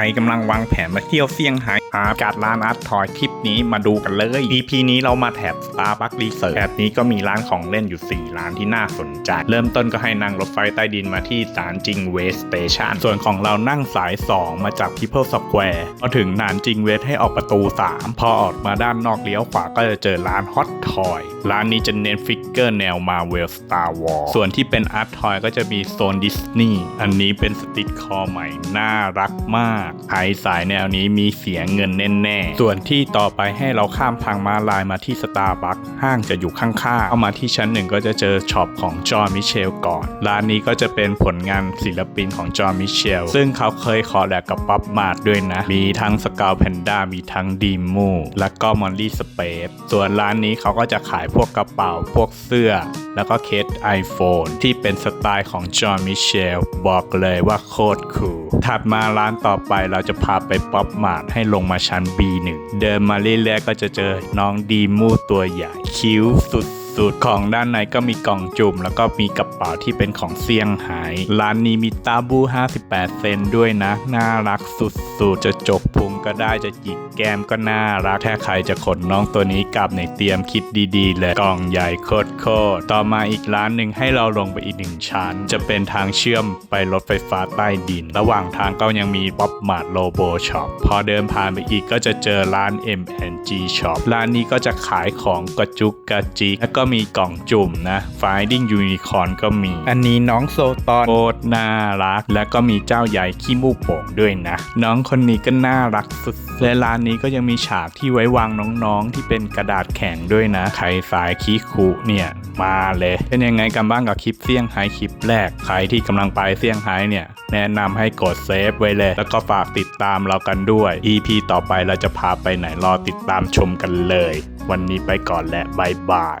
รกำลังวางแผนมาเที่ยวเซี่ยงไฮ้หาการร้านอาร์ตทอยคลิปนี้มาดูกันเลย EP นี้เรามาแถบ Starbucks Research แถบนี้ก็มีร้านของเล่นอยู่ 4 ร้านที่น่าสนใจ เริ่มต้นก็ให้นั่งรถไฟใต้ดินมาที่สารจิงเวสเตชันส่วนของเรานั่งสาย 2 มาจาก People Square พอถึงนานจิงเวสให้ออกประตู 3 พอออกมาด้านนอกเลี้ยวขวาก็จะเจอร้าน Hot Toy ร้านนี้จะเน้นฟิกเกอร์แนวมาเวล Star Wars ส่วนที่เป็นอาร์ตทอยก็จะมีโซนดิสนีย์อันนี้เป็นสติกคอใหม่น่ารักมากใครสายแนวนี้มีเสียเงินแน่ๆ ส่วนที่ต่อไปให้เราข้ามทางมาลายมาที่สตาร์บัคห้างจะอยู่ข้างๆ เข้ามาที่ชั้นหนึ่งก็จะเจอช็อปของจอห์นมิเชลก่อน ร้านนี้ก็จะเป็นผลงานศิลปินของจอห์นมิเชล ซึ่งเขาเคยคอแลบกับป๊อปมาร์ทด้วยนะ มีทั้งสกาวแพนด้ามีทั้งดีมูและก็มอลลี่สเปซส่วนร้านนี้เขาก็จะขายพวกกระเป๋าพวกเสื้อ แล้วก็เคส iPhone ที่เป็นสไตล์ของจอห์นมิเชลบอกเลยว่าโคตรคูลถัดมาร้านต่อไปเราจะพาไปป๊อปมาร์ทให้ลงมาชั้น B1 เดินมาเรื่อยๆก็จะเจอน้องดีมูตัวใหญ่ คิ้วสุด สูตรของด้านในก็มีกล่องจุ่ม แล้วก็มีกระเป๋าที่เป็นของเซี่ยงไฮ้ร้านนี้มีตาบู 58 เซนด้วยนะ น่ารักสุดๆ จะจกพุงก็ได้จะจิกแก้มก็น่ารักถ้าใครจะขนน้องตัวนี้กลับในเตรียมคิดดีๆ เลยกล่องใหญ่โคตรๆต่อมาอีกร้านหนึ่งให้เราลงไปอีกหนึ่งชั้น จะเป็นทางเชื่อมไปรถไฟฟ้าใต้ดิน ระหว่างทางก็ยังมีป๊อปมาร์ทโลโบช็อปพอเดินผ่านไปอีกก็จะเจอร้าน M&G Shop ร้านนี้ก็จะขายของกระจุกกระจิกแล้วก็มีกล่องจุ่มนะ Finding Unicorn ก็มี อันนี้น้องโซตอนโคตรน่ารัก แล้วก็มีเจ้าใหญ่ขี้มูกโป่งด้วยนะ น้องคนนี้ก็น่ารักสุดและร้านนี้ก็ยังมีฉากที่ไว้วางน้องๆ ที่เป็นกระดาษแข็งด้วยนะ ใครสายขี้คุเนี่ยมาเลย เป็นยังไงกันบ้างกับคลิปเซี่ยงไฮ้คลิปแรก ใครที่กำลังไปเซี่ยงไฮ้เนี่ย แนะนำให้กดเซฟไว้เลย แล้วก็ฝากติดตามเรากันด้วย EP ต่อไปเราจะพาไปไหนรอติดตามชมกันเลย วันนี้ไปก่อนและบายบาย